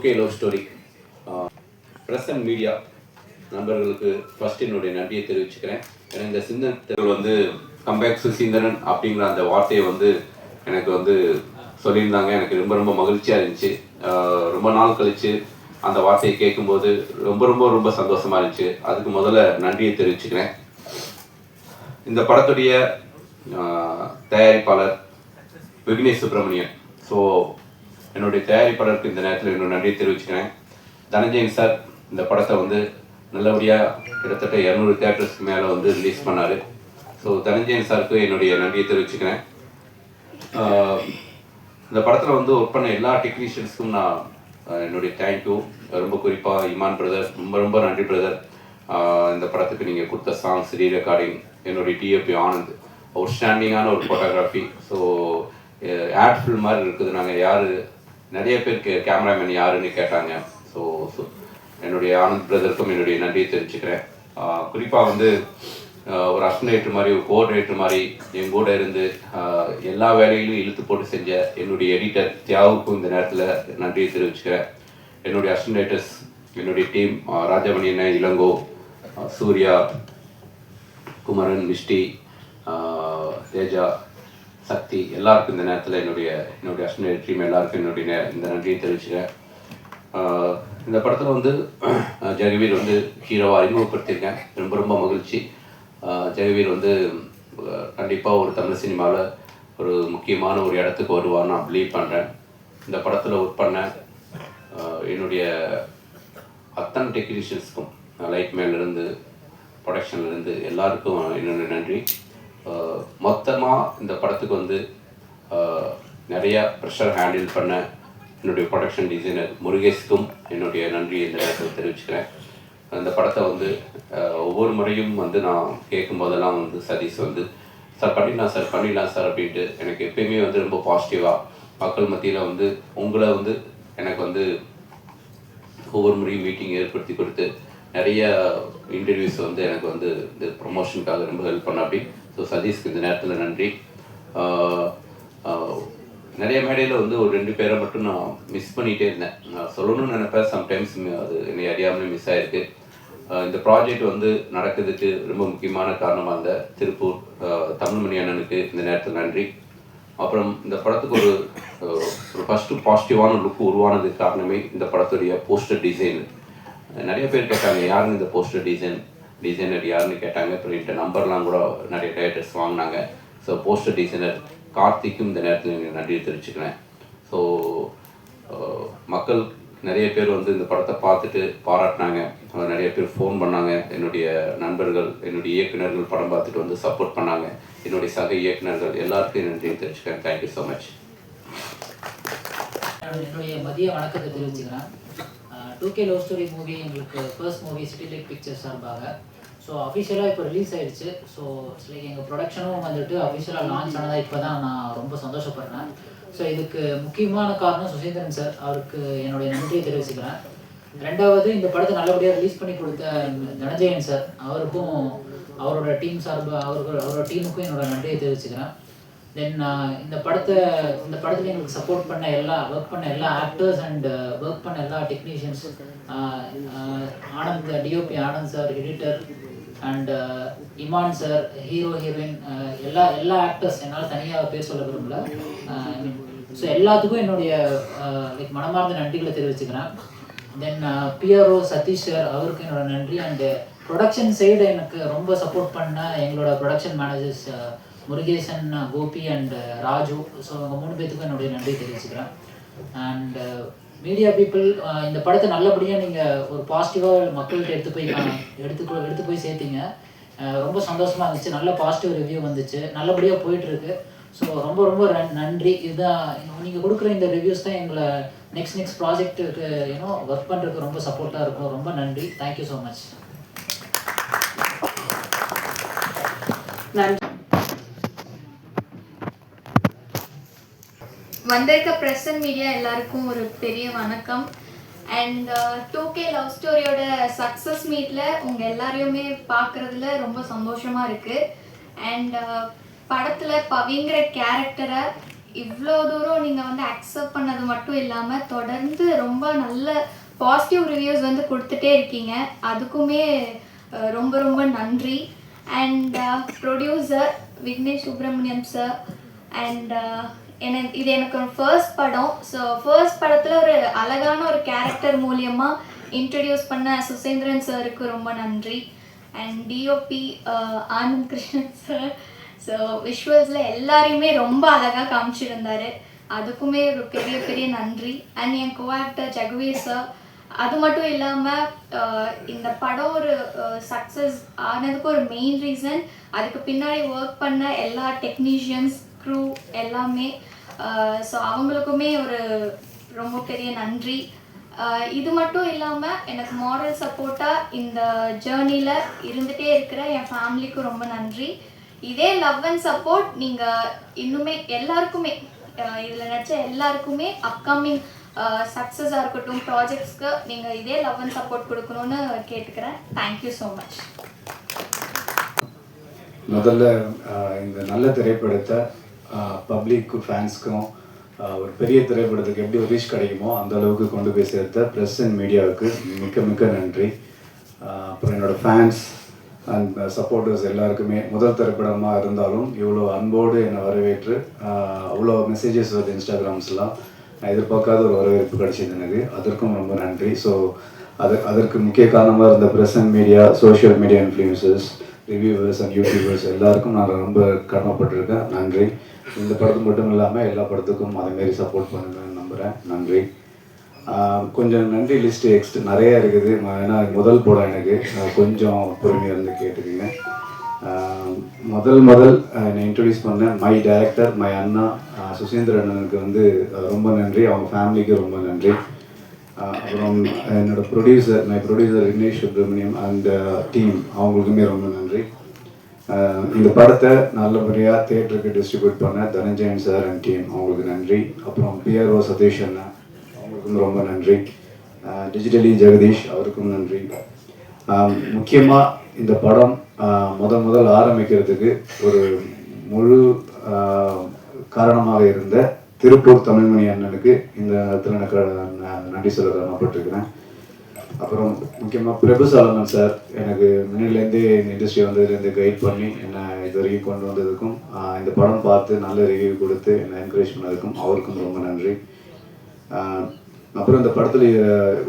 Okay love story press and media நண்பர்களுக்கு first என்னுடைய நன்றியை தெரிவிச்சுக்கிறேன். ஏன்னா இந்த சிந்தனை வந்து கம்பேக் சுசீந்திரன் அப்படிங்கிற அந்த வார்த்தையை வந்து எனக்கு வந்து சொல்லியிருந்தாங்க. எனக்கு ரொம்ப ரொம்ப மகிழ்ச்சியாக இருந்துச்சு. ரொம்ப நாள் கழித்து அந்த வார்த்தையை கேட்கும்போது ரொம்ப ரொம்ப ரொம்ப சந்தோஷமா இருந்துச்சு. அதுக்கு முதல்ல நன்றியை தெரிவிச்சுக்கிறேன். இந்த படத்துடைய தயாரிப்பாளர் விக்னேஷ் சுப்பிரமணியன். ஸோ என்னுடைய தயாரிப்பாளருக்கு இந்த நேரத்தில் என்னோட நன்றியை தெரிவிச்சுக்கிறேன். தனஞ்சயன் சார் இந்த படத்தை வந்து நல்லபடியாக கிட்டத்தட்ட இரநூறு தேட்டர்ஸ்க்கு மேலே வந்து ரிலீஸ் பண்ணார். ஸோ தனஞ்சயன் சாருக்கு என்னுடைய நன்றியை தெரிவிச்சுக்கிறேன். இந்த படத்தில் வந்து ஒர்க் பண்ண எல்லா டெக்னீஷியன்ஸ்க்கும் நான் என்னுடைய தேங்க்யூ ரொம்ப குறிப்பாக இமான் பிரதர் ரொம்ப ரொம்ப நன்றி பிரதர் இந்த படத்துக்கு நீங்கள் கொடுத்த சாங்ஸ் ரீ ரெக்கார்டிங் என்னுடைய டிஎப்பி ஆனந்த் அவுட்ஸ்டாண்டிங்கான ஒரு ஃபோட்டோகிராஃபி ஸோ ஆட் ஃபில் மாதிரி இருக்குது. நாங்கள் யார் நிறைய பேருக்கு கேமராமேன் யாருன்னு கேட்டாங்க. ஸோ என்னுடைய ஆனந்த் பிரதருக்கும் என்னுடைய நன்றியை தெரிஞ்சுக்கிறேன் குறிப்பாக வந்து ஒரு அஸ்னேட்டு மாதிரி ஒரு கோஆர்டினேட்டர் மாதிரி என் கூட இருந்து எல்லா வேலையிலும் இழுத்து போட்டு செஞ்ச என்னுடைய எடிட்டர் தியாவுக்கும் இந்த நேரத்தில் நன்றியை தெரிவிச்சுக்கிறேன். என்னுடைய அஸ்டினேட்டர்ஸ் என்னுடைய டீம் ராஜமணி அண்ணன் இளங்கோ சூர்யா குமரன் மிஷ்டி தேஜா சக்தி எல்லாருக்கும் இந்த நேரத்தில் என்னுடைய என்னுடைய அஸ்டினேட் டீம் எல்லாருக்கும் என்னுடைய நே- இந்த நன்றியை தெரிவிச்சுக்கிறேன். இந்த படத்தில் வந்து ஜெகவீர் வந்து ஹீரோவை அறிமுகப்படுத்தியிருக்கேன். ரொம்ப ரொம்ப மகிழ்ச்சி. ஜெகவீர் வந்து கண்டிப்பாக ஒரு தமிழ் சினிமாவில் ஒரு முக்கியமான ஒரு இடத்துக்கு வருவான்னு நான் பிலீவ் பண்ணுறேன் இந்த படத்தில் ஒர்க் பண்ண என்னுடைய அத்தனை டெக்னீஷியன்ஸ்க்கும் லைட் மேலேருந்து ப்ரொடக்ஷன்லேருந்து எல்லாருக்கும் என்னுடைய நன்றி. மொத்தமாக இந்த படத்துக்கு வந்து நிறையா நிறைய ப்ரெஷர் ஹேண்டில் பண்ண என்னுடைய ப்ரொடக்ஷன் டிசைனர் முருகேஷ்க்கும் என்னுடைய நன்றி இந்த நேரத்தில் தெரிவிச்சுக்கிறேன். அந்த படத்தை வந்து ஒவ்வொரு முறையும் வந்து நான் கேட்கும் போதெல்லாம் வந்து சதீஷ் வந்து சார் பண்ணிடலாம் சார் பண்ணிடலாம் சார் அப்படின்ட்டு எனக்கு எப்பயுமே வந்து ரொம்ப பாசிட்டிவாக மக்கள் மத்தியில் வந்து உங்களை வந்து எனக்கு வந்து ஒவ்வொரு முறையும் மீட்டிங் ஏற்படுத்தி கொடுத்து நிறைய இன்டர்வியூஸ் வந்து எனக்கு வந்து இந்த ப்ரொமோஷனுக்காக ரொம்ப ஹெல்ப் பண்ண அப்படி ஸோ சதீஷ்க்கு இந்த நேரத்தில் நன்றி. நிறைய மேடையில் வந்து ஒரு ரெண்டு பேரை மட்டும் நான் மிஸ் பண்ணிகிட்டே இருந்தேன். நான் சொல்லணும்னு நினைப்பேன். சம்டைம்ஸ் அது என்னை அறியாமல் மிஸ் ஆயிருக்கு. இந்த ப்ராஜெக்ட் வந்து நடக்கிறதுக்கு ரொம்ப முக்கியமான காரணமாக இருந்த திருப்பூர் தமிழ்மணி அண்ணனுக்கு இந்த நேரத்தில் நன்றி. அப்புறம் இந்த படத்துக்கு ஒரு ஒரு ஃபஸ்ட்டு பாசிட்டிவான லுக் உருவானதுக்கு காரணமே இந்த படத்துடைய போஸ்டர் டிசைன் நிறைய பேர் கேட்டாங்க யாருன்னு இந்த போஸ்டர் டிசைன் டிசைனர் யாருன்னு கேட்டாங்க. அப்புறம் நம்பர்லாம் கூட நிறைய டேரக்டர்ஸ் வாங்கினாங்க. ஸோ போஸ்டர் டிசைனர் கார்த்திக்கும் இந்த நேரத்தில் எனக்கு நன்றி தெரிவிச்சுக்கிறேன். ஸோ மக்கள் நிறைய பேர் வந்து இந்த படத்தை பார்த்துட்டு பாராட்டினாங்க. நிறைய பேர் ஃபோன் பண்ணாங்க. என்னுடைய நண்பர்கள் என்னுடைய இயக்குனர்கள் படம் பார்த்துட்டு வந்து சப்போர்ட் பண்ணாங்க. என்னுடைய சக இயக்குனர்கள் எல்லாருக்கும் நன்றி தெரிவிச்சுக்கிறேன். தேங்க்யூ ஸோ மச் என்னுடைய மதிய வணக்கத்தை தெரிவிச்சுக்கிறேன். Two K love story movie எங்களுக்கு first movie City Light Pictures சார்பாக. ஸோ அஃபிஷியலாக இப்போ ரிலீஸ் ஆயிடுச்சு. ஸோ லைக் எங்கள் ப்ரொடக்ஷனும் வந்துட்டு அஃபிஷியலாக லான்ச் ஆனதாக இப்போ தான் நான் ரொம்ப சந்தோஷப்படுறேன். ஸோ இதுக்கு முக்கியமான காரணம் சுசீந்திரன் சார் அவருக்கு என்னுடைய நன்றியை தெரிவிச்சுக்கிறேன். ரெண்டாவது இந்த படத்தை நல்லபடியாக ரிலீஸ் பண்ணி கொடுத்த தனஞ்சயன் சார் அவருக்கும் அவரோட டீம் சார்பாக அவர்கள் அவரோட டீமுக்கும் என்னோட நன்றியை தெரிவிச்சுக்கிறேன். தென் uh, இந்த படத்தை இந்த படத்தில் எங்களுக்கு சப்போர்ட் பண்ண எல்லா ஒர்க் பண்ண எல்லா ஆக்டர்ஸ் அண்ட் ஒர்க் பண்ண எல்லா technicians uh, uh, Anand DOP Anand sir editor and Imman sir hero heroine எல்லா எல்லா ஆக்டர்ஸ் என்னால் தனியாக பேர் சொல்ல விரும்பல. ஸோ எல்லாத்துக்கும் என்னுடைய லைக் மனமார்ந்த நன்றிகளை தெரிவிச்சுக்கிறேன். தென் பிஆர்ஓ சதீஷ் சார் அவருக்கு என்னோட நன்றி. அண்டு ப்ரொடக்ஷன் சைடு எனக்கு ரொம்ப சப்போர்ட் பண்ண எங்களோட production managers Murugesan Gopi and Raju. So அவங்க மூணு பேத்துக்கும் என்னுடைய நன்றி தெரிவிச்சுக்கிறேன். அண்ட் மீடியா பீப்புள் இந்த படத்தை நல்லபடியாக நீங்கள் ஒரு பாசிட்டிவாக மக்கள்கிட்ட எடுத்து போய் எடுத்து எடுத்து போய் சேர்த்தீங்க. ரொம்ப சந்தோஷமாக இருந்துச்சு. நல்ல பாசிட்டிவ் ரிவ்யூ வந்துச்சு. நல்லபடியாக போயிட்டுருக்கு. ஸோ ரொம்ப ரொம்ப நன்றி. இதுதான் நீங்கள் கொடுக்குற இந்த ரிவ்யூஸ் தான் எங்களை நெக்ஸ்ட் நெக்ஸ்ட் ப்ராஜெக்ட்டுக்கு ஏன்னோ ஒர்க் பண்ணுறதுக்கு ரொம்ப சப்போர்ட்டாக இருக்கும். ரொம்ப நன்றி. தேங்க்யூ ஸோ மச் நன்றி. வந்திருக்க ப்ரெஸ் அண்ட் மீடியா எல்லாருக்கும் ஒரு பெரிய வணக்கம். அண்ட் டூ கே லவ் ஸ்டோரியோட சக்ஸஸ் மீட்டில் உங்கள் எல்லாரையுமே பார்க்குறதுல ரொம்ப சந்தோஷமாக இருக்குது அண்ட் uh, படத்தில் பவிங்கிற கேரக்டரை இவ்வளோ தூரம் நீங்கள் வந்து அக்செப்ட் பண்ணது மட்டும் இல்லாமல் தொடர்ந்து ரொம்ப நல்ல பாசிட்டிவ் ரிவ்யூஸ் வந்து கொடுத்துட்டே இருக்கீங்க. அதுக்குமே uh, ரொம்ப ரொம்ப நன்றி. And producer uh, Vignesh Subramaniam sir and எனக்கு இது எனக்கு ஒரு ஃபர்ஸ்ட் படம். ஸோ ஃபர்ஸ்ட் படத்தில் ஒரு அழகான ஒரு கேரக்டர் மூலியமாக இன்ட்ரடியூஸ் பண்ண சுசேந்திரன் சாருக்கு ரொம்ப நன்றி. And DOP Anand Krishnan sir so விஷுவல்ஸில் எல்லாரையுமே ரொம்ப அழகாக காமிச்சிருந்தாரு. அதுக்குமே ஒரு பெரிய பெரிய நன்றி. அண்ட் என் கோ ஆக்டர் ஜெகவீர் சார் அது மட்டும் இல்லாமல் இந்த படம் ஒரு சக்ஸஸ் ஆனதுக்கு ஒரு மெயின் ரீசன் அதுக்கு பின்னாடி ஒர்க் பண்ண எல்லா டெக்னீஷியன்ஸ் க்ரூ எல்லாமே ஸோ அவங்களுக்குமே ஒரு ரொம்ப பெரிய நன்றி. இது மட்டும் இல்லாமல் எனக்கு மாரல் சப்போர்ட்டாக இந்த ஜேர்னியில் இருந்துகிட்டே இருக்கிற என் ஃபேமிலிக்கும் ரொம்ப நன்றி. இதே லவ் அண்ட் சப்போர்ட் நீங்கள் இன்னுமே எல்லாருக்குமே இதில் நடிச்ச எல்லாருக்குமே அப்கமிங் சக்ஸஸாக இருக்கட்டும் ப்ராஜெக்ட்ஸ்க்கு நீங்கள் இதே லவ் அண்ட் சப்போர்ட் கொடுக்கணும்னு கேட்டுக்கிறேன். தேங்க்யூ ஸோ மச் முதல்ல இந்த நல்ல திரைப்படத்தை பப்ளிக்கும் ஃபேன்ஸ்க்கும் ஒரு பெரிய திரைப்படத்துக்கு எப்படி ஒரு ரீச் கிடைக்குமோ அந்த அளவுக்கு கொண்டு போய் சேர்த்த ப்ரெஸ் அண்ட் மீடியாவுக்கு மிக்க மிக்க நன்றி. அப்புறம் என்னோட ஃபேன்ஸ் அண்ட் சப்போர்ட்டர்ஸ் எல்லாருக்குமே முதல் திரைப்படமாக இருந்தாலும் இவ்வளோ அன்போடு என்னை வரவேற்று அவ்வளோ மெசேஜஸ் வருது இன்ஸ்டாகிராம்ஸ்லாம் நான் எதிர்பார்க்காத ஒரு வரவேற்பு கிடைச்சது எனக்கு. அதற்கும் ரொம்ப நன்றி. ஸோ அது அதற்கு முக்கிய காரணமாக இருந்த press and media social media influencers reviewers and YouTubers எல்லாருக்கும் நான் ரொம்ப கடமைப்பட்டிருக்கேன் நன்றி. இந்த படத்துக்கு மட்டும் இல்லாமல் எல்லா படத்துக்கும் அதேமாரி சப்போர்ட் பண்ணுங்கன்னு நம்புகிறேன் நன்றி. கொஞ்சம் நன்றி லிஸ்ட் எக்ஸ்ட் நிறைய இருக்குது. ஏன்னா முதல் படம் எனக்கு. கொஞ்சம் பொறுமையாக இருந்து கேட்டுக்கோங்க. முதல் முதல் நான் என்னை இன்ட்ரடியூஸ் பண்ண மை டைரக்டர் மை அண்ணா சுசீந்திர அண்ணனுக்கு வந்து ரொம்ப நன்றி. அவங்க ஃபேமிலிக்கு ரொம்ப நன்றி. அப்புறம் என்னோட producer my producer Vignesh Subramaniam and team அவங்களுக்குமே ரொம்ப நன்றி. இந்த படத்தை நல்லபடியாக தேட்டருக்கு டிஸ்ட்ரிபியூட் பண்ண தனஞ்சயன் சார் அண்ட் டீம் அவங்களுக்கு நன்றி. அப்புறம் பிஆர்ஓ சதீஷ் அண்ணா அவங்களுக்கும் ரொம்ப நன்றி. டிஜிட்டலி e ஜெகதீஷ் அவருக்கும் நன்றி. முக்கியமாக இந்த படம் முதல் முதல் ஆரம்பிக்கிறதுக்கு ஒரு முழு காரணமாக இருந்த திருப்பூர் தமிழ்மணி அண்ணனுக்கு இந்த நேரத்தில் எனக்கு நான் நன்றி சொல்ல கடமைப்பட்டிருக்கிறேன் அப்புறம் முக்கியமாக பிரபு சாலமன் சார் எனக்கு முன்னிலேருந்தே இந்த இண்டஸ்ட்ரி வந்ததுலேருந்து கைட் பண்ணி என்னை இது வரைக்கும் கொண்டு வந்ததுக்கும் இந்த படம் பார்த்து நல்ல ரிவ்யூ கொடுத்து என்னை என்கரேஜ் பண்ணதுக்கும் அவருக்கும் ரொம்ப நன்றி. அப்புறம் இந்த படத்தில்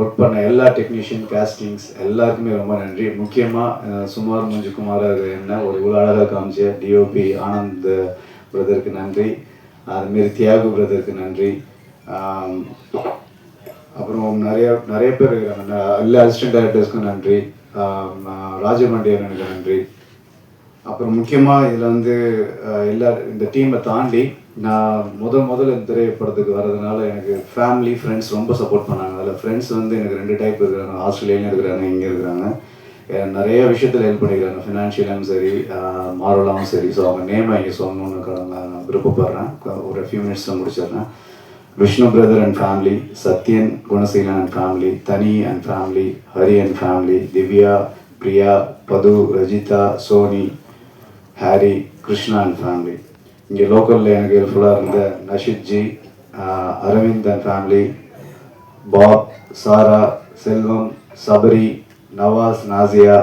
ஒர்க் பண்ண எல்லா டெக்னீஷியன் கேஸ்டிங்ஸ் எல்லாருக்குமே ரொம்ப நன்றி. முக்கியமாக சுமார் முஞ்சு என்ன ஒரு இவ்வளோ அழகாக காமிச்ச டிஓபி ஆனந்த் பிரதருக்கு நன்றி. அதுமாரி தியாகு பிரதருக்கு நன்றி. அப்புறம் நிறைய நிறைய பேர் இருக்காங்க இல்லை எல்லா அசிஸ்டன்ட் டைரக்டர்ஸ்க்கும் நன்றி. ஆம், ஆஹ் ராஜமண்டியன் எனக்கு நன்றி. அப்புறம் முக்கியமாக இதில் வந்து எல்லா இந்த டீமை தாண்டி நான் முத முதல்ல இந்த திரைப்படத்துக்கு வர்றதுனால எனக்கு ஃபேமிலி ஃப்ரெண்ட்ஸ் ரொம்ப சப்போர்ட் பண்ணாங்க. அதில் ஃப்ரெண்ட்ஸ் வந்து எனக்கு ரெண்டு டைப் இருக்கிறாங்க. ஆஸ்திரேலியாலையும் இருக்கிறாங்க இங்கே இருக்கிறாங்க. நிறைய விஷயத்தில் ஹெல்ப் பண்ணிக்கிறாங்க. ஃபினான்ஷியலாகவும் சரி மாரலாகவும் சரி. ஸோ அவங்க நேமை இங்கே சொல்லணும்னு நான் விருப்பப்படுறேன். ஒரு ஃபியூ மினிட்ஸில் முடிச்சிடுறேன். Vishnu brother and family Sathyan Gunaseelan and family Thani and family Hari and family Divya Priya Pathu Rajitha Soni Hari Krishna and family இங்கே லோக்கலில் எனக்கு ஹெல்ப்ஃபுல்லாக இருந்த Nashithji Aravind and family Bob Sara Selvam Sabari Nawaz Nazia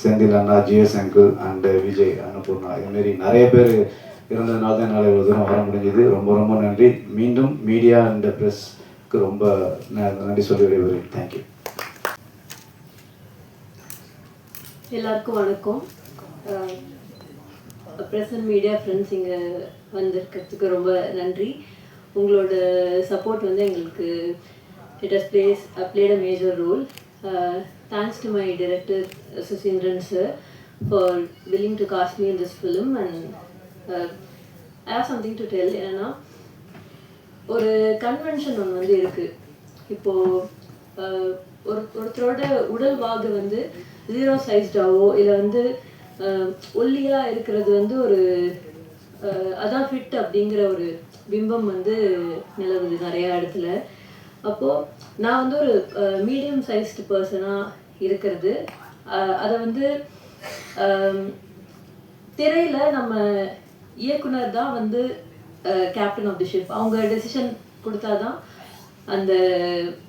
Senthil Anna GS uncle and Vijay Annapoorna இதுமாரி நிறைய பேர் இருந்ததுனால தான் என்னால் இவ்வளோ தூரம் வர முடிஞ்சது. ரொம்ப ரொம்ப நன்றி. மீண்டும் மீடியா அண்ட் ப்ரெஸ்க்கு ரொம்ப நன்றி சொல்லி விடைபெறுகிறேன். தேங்க்யூ எல்லாருக்கும் வணக்கம். ப்ரெஸ் அண்ட் மீடியா ஃப்ரெண்ட்ஸ் இங்கே வந்திருக்கிறதுக்கு ரொம்ப நன்றி. உங்களோட சப்போர்ட் வந்து எங்களுக்கு it has plays played a major role thanks to my director Suseenthiran sir for willing to cast me in film and I have something to tell என்னன்னா ஒரு convention ஒன்று வந்து இருக்கு. இப்போ ஒரு ஒருத்தரோட உடல் வாகு வந்து ஜீரோ சைஸ்டாவோ இல்லை வந்து ஒல்லியாக ஒல்லியா இருக்கிறது வந்து ஒரு அதான் ஃபிட் அப்படிங்கிற ஒரு பிம்பம் வந்து நிலவுது நிறையா இடத்துல. அப்போது நான் வந்து ஒரு மீடியம் சைஸ்டு பர்சனாக இருக்கிறது. அதை வந்து திரையில் நம்ம இயக்குனர் தான் வந்து கேப்டன் ஆஃப் தி ஷிப் அவங்க டெசிஷன் கொடுத்தாதான் அந்த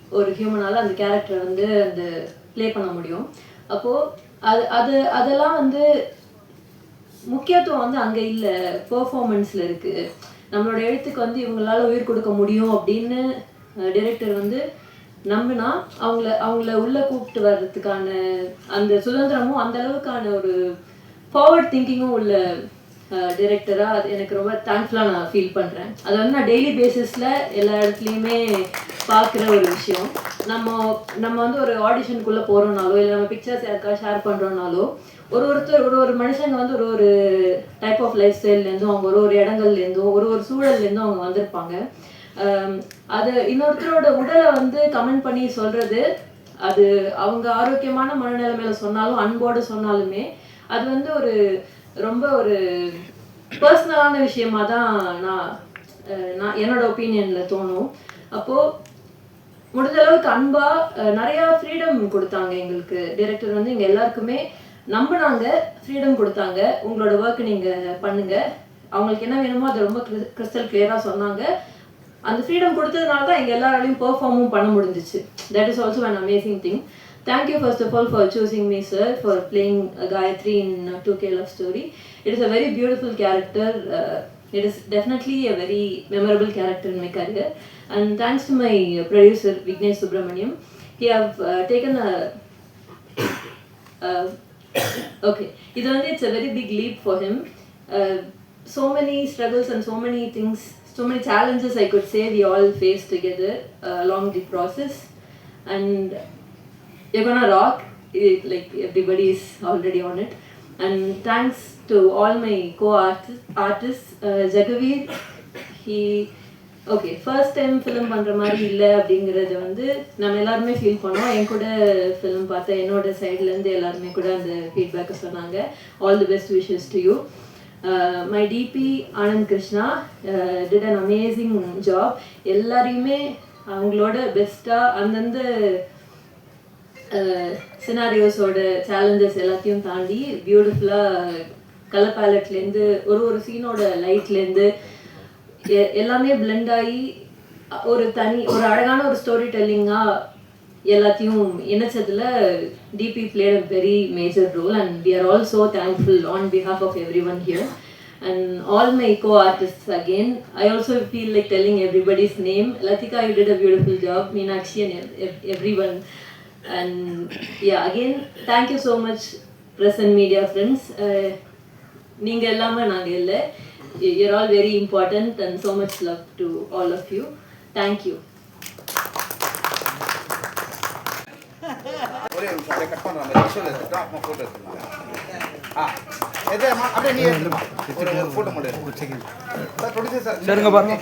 ஒரு ஹியூமனால் அந்த கேரக்டரை வந்து அந்த ப்ளே பண்ண முடியும். அப்போது அது அது அதெல்லாம் வந்து முக்கியத்துவம் வந்து அங்கே இல்லை. பெர்ஃபார்மன்ஸில் இருக்குது நம்மளோட எழுத்துக்கு வந்து இவங்களால உயிர் கொடுக்க முடியும் அப்படின்னு டிரெக்டர் வந்து நம்பினா அவங்கள அவங்கள உள்ளே கூப்பிட்டு வர்றதுக்கான அந்த சுதந்திரமும் அந்த அளவுக்கான ஒரு ஃபார்வர்ட் திங்கிங்கும் உள்ள டைரக்டராக அது எனக்கு ரொம்ப தேங்க்ஃபுல்லாக நான் ஃபீல் பண்ணுறேன் அது வந்து நான் டெய்லி பேசிஸில் எல்லா இடத்துலையுமே பார்க்குற ஒரு விஷயம். நம்ம நம்ம வந்து ஒரு ஆடிஷனுக்குள்ளே போகிறோம்னாலோ இல்லை நம்ம பிக்சர்ஸ் யாருக்கா ஷேர் பண்ணுறோம்னாலோ ஒரு ஒருத்தர் ஒரு ஒரு மனுஷங்க வந்து ஒரு ஒரு டைப் ஆஃப் லைஃப் ஸ்டைல்லேருந்தும் அவங்க ஒரு ஒரு இடங்கள்லேருந்தும் ஒரு ஒரு சூழல்லேருந்தும் அவங்க வந்திருப்பாங்க. அது இன்னொருத்தரோட உடலை வந்து கமெண்ட் பண்ணி சொல்கிறது அது அவங்க ஆரோக்கியமான மனநிலைமையில சொன்னாலும் அன்போடு சொன்னாலுமே அது வந்து ஒரு ரொம்ப ஒரு பர்சனலான விஷயமா தான் நான் நான் என்னோட ஒப்பீனியனில் தோணும். அப்போது முடிஞ்ச அளவுக்கு அன்பா நிறைய ஃப்ரீடம் கொடுத்தாங்க எங்களுக்கு. டைரக்டர் வந்து எங்க எல்லாருக்குமே நம்பினாங்க ஃப்ரீடம் கொடுத்தாங்க. உங்களோட ஒர்க் நீங்க பண்ணுங்க. அவங்களுக்கு என்ன வேணுமோ அதை ரொம்ப கிறிஸ்டல் கிளியரா சொன்னாங்க. அந்த ஃப்ரீடம் கொடுத்ததுனால தான் எங்க எல்லாராலையும் பெர்ஃபார்மும் பண்ண முடிஞ்சிச்சு. That is also an amazing thing Thank you first of all for choosing me sir for playing Gayatri in 2K Love Story. It is a very beautiful character. Uh, it is definitely a very memorable character in my career. And thanks to my producer Vignesh Subramaniam, he have uh, taken a uh, okay. It's only it's a very big leap for him. Uh, so many struggles and so many things, so many challenges I could say we all faced together uh, along the process, and you're gonna rock it, like everybody is already on it. And thanks to all my co-artists artists uh, jagaveer he okay first time film பண்ணுற மாதிரி இல்லை அப்படிங்கிறத வந்து நம்ம எல்லாருமே feel பண்ணோம். என் கூட film பார்த்தா என்னோட சைட்லேருந்து எல்லாருமே கூட அந்த ஃபீட்பேக்கை சொன்னாங்க. All the best wishes to you my DP Anand Krishna did an amazing job எல்லாரையுமே அவங்களோட பெஸ்ட்டாக அந்தந்த சினாரியோஸோட சேலஞ்சஸ் எல்லாத்தையும் தாண்டி பியூட்டிஃபுல்லாக கலர் பேலட்லேருந்து ஒரு ஒரு சீனோட லைட்லேருந்து எல்லாமே பிளெண்ட் ஆகி ஒரு தனி ஒரு அழகான ஒரு ஸ்டோரி டெல்லிங்காக எல்லாத்தையும் இணைச்சதுல DP played a very major role and we are also thankful on behalf of everyone here and all my co-artists again i also feel like telling everybody's name. Latika you did a beautiful job. Meenakshi and ev- ev- everyone. And yeah again thank you so much press and media friends. Uh, நீங்க எல்லாமே நாங்க இல்லை. You're all very important and so much love to all of you. Thank you. ஒரே நிமிஷம் அப்படியே cut பண்ணுற மாதிரி visual எடுத்துட்டோம் அப்புறம் ஃபோட்டோ எடுத்துக்கலாம் ஆ எது அம்மா அப்படியே நீ எடுத்துமா ஒரு ஒரு ஃபோட்டோ மட்டும் எடுத்து சார் ப்ரொடியூசர் சார். சரிங்க பாருங்க.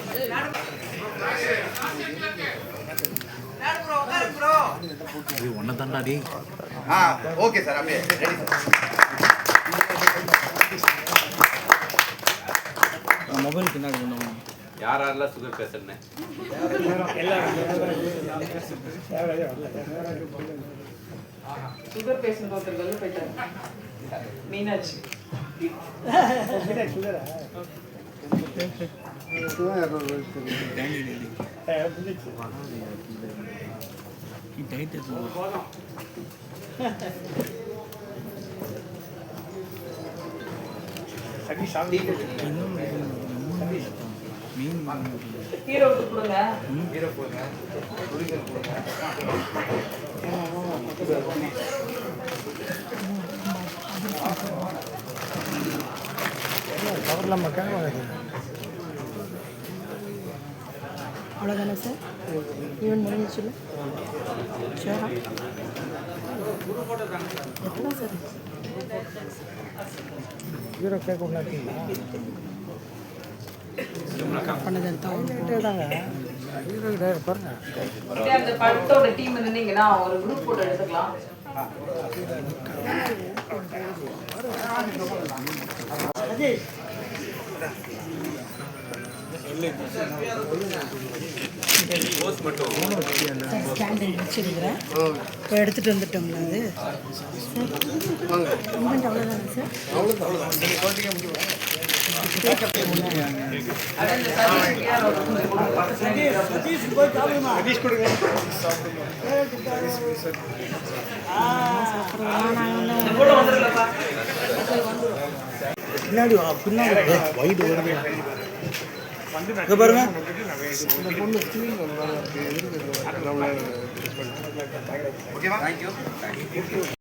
ஆ ஓகே சார் அப்படியே ரெடி சார். யார் யாரெல்லாம் சுகர் பேசுறேன்னு? சுகர் பேஷண்ட் ஒருத்தர் வெளில போயிட்டாரு. மீனாட்சி. ஹீரோவுக்கு கொடுங்க ஹீரோ கொடுங்க கவர்லாம் போடுங்க அவ்வளோதானே சார் ஈவன் முடிஞ்சிச்சுல ஷோரா எத்தனை சார் ஹீரோ பண்ணது தாங்க ஹீரோ பாருங்க. அப்படியே அந்த படத்தோட டீம் இருந்தீங்கன்னா ஒரு குரூப் போட்டோ எடுத்துக்கலாம். வச்சுருக்கிறேன். இப்போ எடுத்துகிட்டு வந்துட்டோங்களா அது. Moment sir. பின்னாடி பின்னாடி வைடு வருது இங்க பாருங்க. ஓகேவா தேங்க்யூ